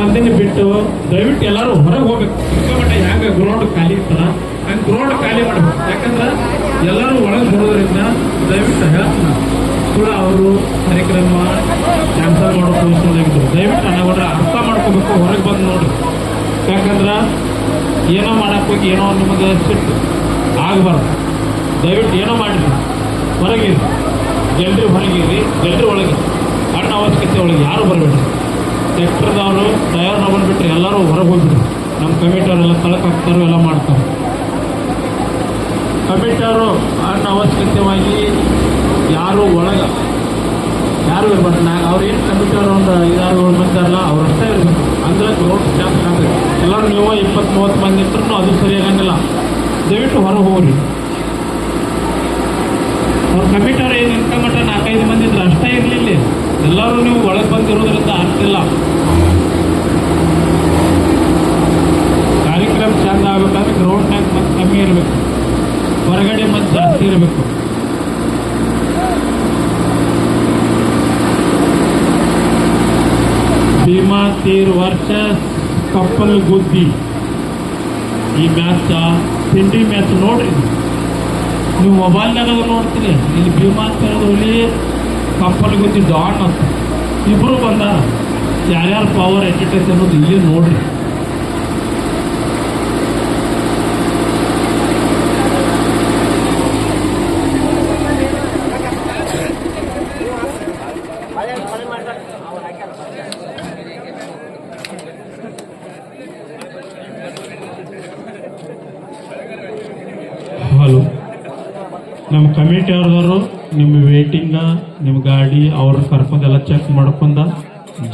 ಮಂದಿನ ಬಿಟ್ಟು ದಯವಿಟ್ಟು ಎಲ್ಲರೂ ಹೊರಗೆ ಹೋಗ್ಬೇಕು. ಸಿಕ್ಕಾಪಟ್ಟೆ ಹೆಂಗ ಗ್ರೌಂಡ್ ಖಾಲಿ ಇರ್ತಾರ ಹಂಗೆ ಗ್ರೌಂಡ್ ಖಾಲಿ ಮಾಡ್ಬೇಕು. ಯಾಕಂದ್ರೆ ಎಲ್ಲರೂ ಒಳಗೆ ಬರೋದ್ರಿಂದ ದಯವಿಟ್ಟು ಹೇಳ್ತೀನಿ ಕೂಡ ಅವರು ಕಾರ್ಯಕ್ರಮ ಕ್ಯಾನ್ಸಲ್ ಮಾಡೋ ತೋರಿಸೋದಾಗಿದ್ರು ದಯವಿಟ್ಟು ನನಗೆ ಅರ್ಥ ಮಾಡ್ಕೋಬೇಕು, ಹೊರಗೆ ಬಂದು ನೋಡ್ರಿ. ಯಾಕಂದ್ರೆ ಏನೋ ಮಾಡಕ್ ಹೋಗಿ ಏನೋ ನಿಮಗೆ ಸಿಟ್ಟು ಆಗಬಾರ್ದು. ದಯವಿಟ್ಟು ಏನೋ ಮಾಡಿರಿ. ಹೊರಗಿರಿ. ಜಲ್ದಿ ಹೊರಗಿರಿ. ಜಲ್ದಿ ಒಳಗೆ ಅಣ್ಣ ಅವಶ್ಯಕತೆ ಒಳಗೆ ಯಾರು ಬರಬೇಡ್ರಿ? ಟ್ರ್ಯಾಕ್ಟರ್ದವರು ತಯಾರು ಬಿಟ್ಟರೆ ಎಲ್ಲರೂ ಹೊರಗೆ ಹೋಗ್ಬಿಟ್ರು. ನಮ್ಮ ಕಮಿಟಿಯವರೆಲ್ಲ ಎಲ್ಲ ಹಾಕ್ತಾರೋ ಎಲ್ಲ ಮಾಡ್ತಾರೆ. ಕಮಿಟಿಯವರು ಅನ್ನ ಅವಶ್ಯಕತೆವಾಗಿ ಯಾರು ಒಳಗೆ ಯಾರು ಇರ್ಬಾರ್ದು. ನಾ ಅವ್ರು ಏನು ಕಮಿಟಿಯವರು ಒಂದು ಐದಾರು ಅಲ್ಲ ಅವ್ರಷ್ಟೇ ಇರಬೇಕು. ಅಂದರೆ ಗ್ರೌಂಡ್ ಜಾಸ್ತಿ ಆಗಬೇಕು. ಎಲ್ಲರೂ ನೀವು ಇಪ್ಪತ್ತು ಮೂವತ್ತು ಮಂದಿ ಇದ್ರೂ ಅದು ಸರಿಯಾಗಂಗಿಲ್ಲ ದಯವಿಟ್ಟು ಹೊರಗೆ ಹೋಗ್ರಿ. ಅವ್ರ ಕಮಿಟಿಯವ್ರು ಏನು ಇನ್ಕಮ್ ಮಟ್ಟ ಭೀಮಾ ತೀರ್ ವರ್ಷ ಕಪ್ಪಲ್ ಗುದ್ದಿ ಈ ಮ್ಯಾಚ ತಿಂಡಿ ಮ್ಯಾಚ್ ನೋಡ್ರಿ. ನೀವು ಮೊಬೈಲ್ನಾಗ ನೋಡ್ತೀರಿ ಇಲ್ಲಿ ಭೀಮಾ ಹುಲಿ ಕಪ್ಪಲ್ ಗುದ್ದಿ ಡಾನ್ ಅಂತ. ಇಬ್ಬರು ಬಂದಾರ. ಯಾರ್ಯಾರು ಪವರ್ ಎಟ್ಟಿಟೈತೆ ಅನ್ನೋದು ಇಲ್ಲಿ ನೋಡ್ರಿ. ಹಲೋ ನಮ್ಮ ಕಮಿಟಿ ಅವ್ರದವರು, ನಿಮ್ಮ ವೇಟಿಂಗ ನಿಮ್ಮ ಗಾಡಿ, ಅವ್ರ ಕರ್ಕೊಂಡೆಲ್ಲ ಚೆಕ್ ಮಾಡ್ಕೊಂಡ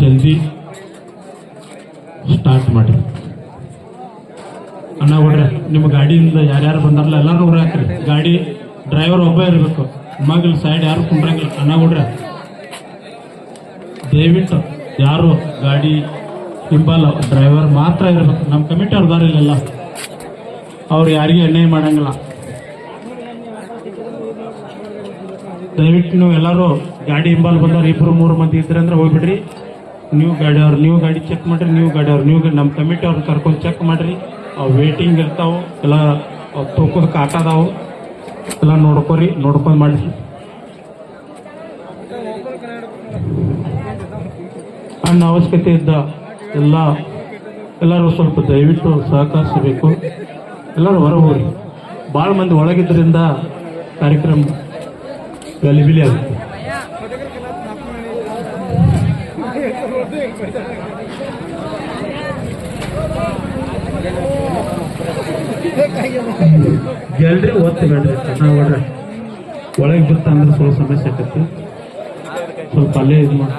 ಜಲ್ದಿ ಸ್ಟಾರ್ಟ್ ಮಾಡಿ ಅಣ್ಣ ಹೊಡ್ರೆ ನಿಮ್ಮ ಗಾಡಿಯಿಂದ ಯಾರ್ಯಾರು ಬಂದಾರಲ್ಲ ಎಲ್ಲರೂ ಹೊರ ಹಾಕ್ರಿ. ಗಾಡಿ ಡ್ರೈವರ್ ಒಬ್ಬ ಇರಬೇಕು. ಮಗಲ್ ಸೈಡ್ ಯಾರು ಕುಂಡ್ರಂಗಿಲ್ಲ. ಅಣ್ಣ ಹೊಡ್ರೆ ದಯವಿಟ್ಟು ಯಾರು ಗಾಡಿ ಹಿಂಬಾಲ ಡ್ರೈವರ್ ಮಾತ್ರ ಇರಬೇಕು. ನಮ್ಮ ಕಮಿಟಿ ಅವ್ರದಾರಿಲ್ಲ ಅವ್ರು ಯಾರಿಗೂ ಅನ್ಯಾಯ ಮಾಡಂಗಿಲ್ಲ. ದಯವಿಟ್ಟು ನೀವು ಎಲ್ಲರೂ ಗಾಡಿ ಹಿಂಬಾಲ್ ಬಂದವ್ರು ಇಬ್ಬರು ಮೂರು ಮಂದಿ ಇದ್ರೆ ಅಂದ್ರೆ ಹೋಗ್ಬಿಡ್ರಿ. ನೀವು ಗಾಡಿ ಅವ್ರು ನೀವು ಗಾಡಿ ಚೆಕ್ ಮಾಡ್ರಿ, ನೀವು ಗಾಡಿ ಅವ್ರು ನೀವು ನಮ್ಮ ಕಮಿಟಿ ಅವ್ರನ್ನ ಕರ್ಕೊಂಡು ಚೆಕ್ ಮಾಡ್ರಿ. ಅವು ವೇಟಿಂಗ್ ಇರ್ತಾವೆ, ಎಲ್ಲ ತೂಕದ ಕಾಟ ಅದಾವು. ಎಲ್ಲ ನೋಡ್ಕೊರಿ, ನೋಡ್ಕೊಂಡು ಮಾಡಿರಿ. ಅಣ್ಣ ಅವಶ್ಯಕತೆ ಇದ್ದ ಎಲ್ಲ, ಎಲ್ಲರೂ ಸ್ವಲ್ಪ ದಯವಿಟ್ಟು ಸಹಕರಿಸಬೇಕು. ಎಲ್ಲರೂ ಹೊರ ಹೋಗ್ರಿ. ಭಾಳ ಮಂದಿ ಒಳಗಿದ್ರಿಂದ ಕಾರ್ಯಕ್ರಮ ಗಲಿಬಿಲಿ ಆಗುತ್ತೆ ಎಲ್ರಿ ಒತ್ತು ಬೇಡ್ರಿ ಹೊಡ್ರಿ ಒಳಗೆ ಬಿತ್ತ ಅಂದ್ರೆ ಸ್ವಲ್ಪ ಸಮಸ್ಯೆ ಆಕತಿ ಸ್ವಲ್ಪ ಅಲ್ಲೇ ಇದು ಮಾಡಿ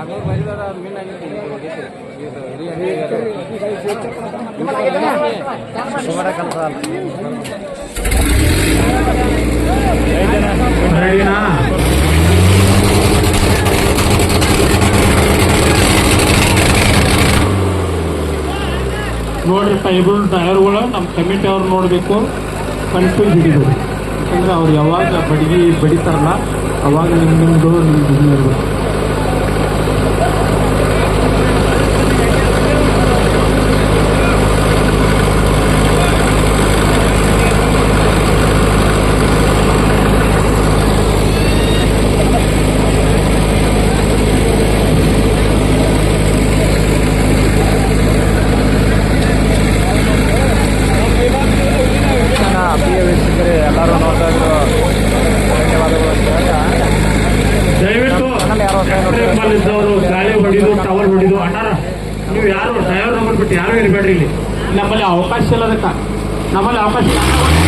ಇಬ್ಬರು ಡ್ರೈವರ್ಗಳು ನಮ್ಮ ಕಮಿಟಿ ಅವ್ರು ನೋಡಬೇಕು ಕನ್ಫ್ಯೂಸ್ ಹಿಡಿಬೇಕು. ಯಾಕಂದರೆ ಅವ್ರು ಯಾವಾಗ ಬಡಿಗೆ ಬಡಿತಾರಲ್ಲ, ಅವಾಗ ನಿಮ್ಮ ನಿಮ್ಮದು ನಿಮ್ದು করে থাক না বলে আপাশে আপাশে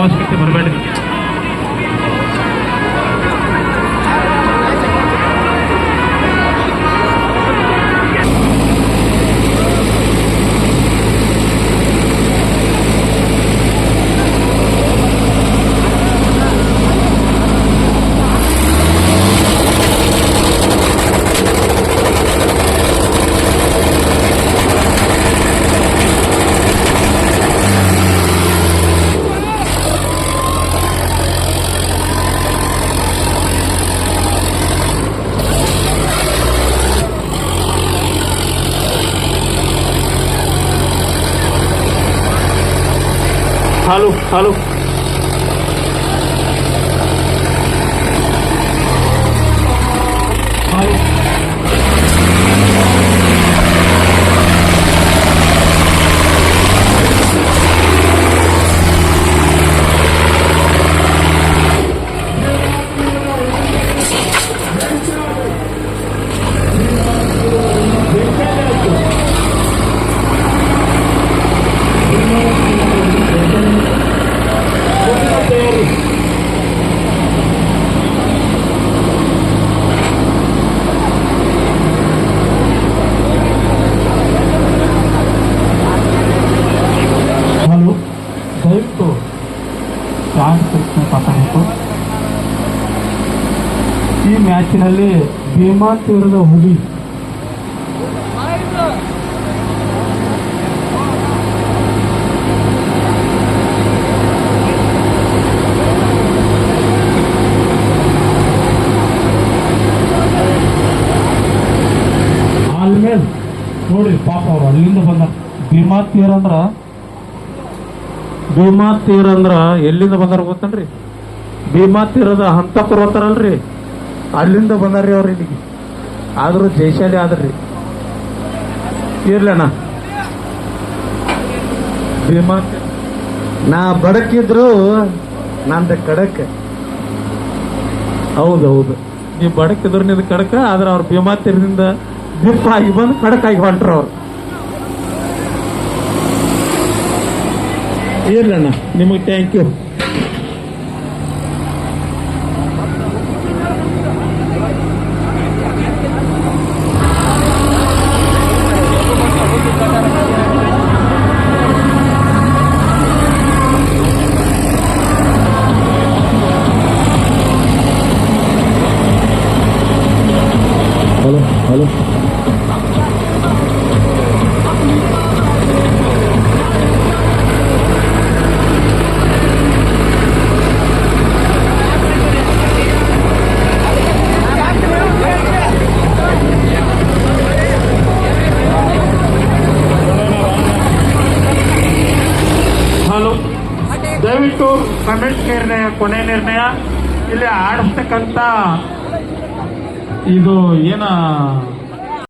ಒಳಗೆ ಅಣ್ಣ ಅವಶ್ಯಕತೆ ಬರಬೇಡಿ ಹಾಲು ಹಾಲು ಹಾಲು ಹಲೋ ದಯವಿಟ್ಟು ಚಾರ್ಜ್ ಪ್ರಶ್ನೆ ಮಾತಾಡಬೇಕು ಈ ಮ್ಯಾಚಿನಲ್ಲಿ ಭೀಮಾ ತೀರದ ಹುಲಿ. ಆಲ್ಮೇಲ್ ನೋಡಿ ಪಾಪ ಅವ್ರು ಅಲ್ಲಿಂದ ಬಂದ. ಭೀಮಾ ತೀರ ಅಂದ್ರ? ಭೀಮಾ ತೀರ ಅಂದ್ರ ಎಲ್ಲಿಂದ ಬಂದಾರ ಗೊತ್ತನ್ರಿ? ಭೀಮಾ ತೀರದ ಹಂತಪುರ ಅಂತಾರಲ್ರಿ. ಅಲ್ಲಿಂದ ಬಂದಾರ್ರಿ ಅವ್ರು ಇಲ್ಲಿಗೆ. ಆದರೂ ಜೈಶಾಲಿ ಆದ್ರಿ. ಇರ್ಲಣ್ಣ. ಭೀಮಾ. ನಾ ಬಡಕಿದ್ರು ನಂದು ಕಡಕ್ ಹೌದು ಹೌದು ನೀವು ಬಡಕಿದ್ರು ನಿದ್ ಕಡಕ ಆದ್ರೆ ಅವ್ರ ಭೀಮಾ ತೀರದಿಂದ ದಿಪ್ಪ ಆಗಿ ಬಂದು ಕಡಕಾಗಿ ಹೊಂಟ್ರ ಅವ್ರು. ಇರ್ಲಣ್ಣ, ನಿಮಗೆ ಥ್ಯಾಂಕ್ ಯು ಕೊನೆ ನಿರ್ಣಯ. ಇಲ್ಲಿ ಆಡಿಸ್ತಕ್ಕಂಥ ಇದು ಏನ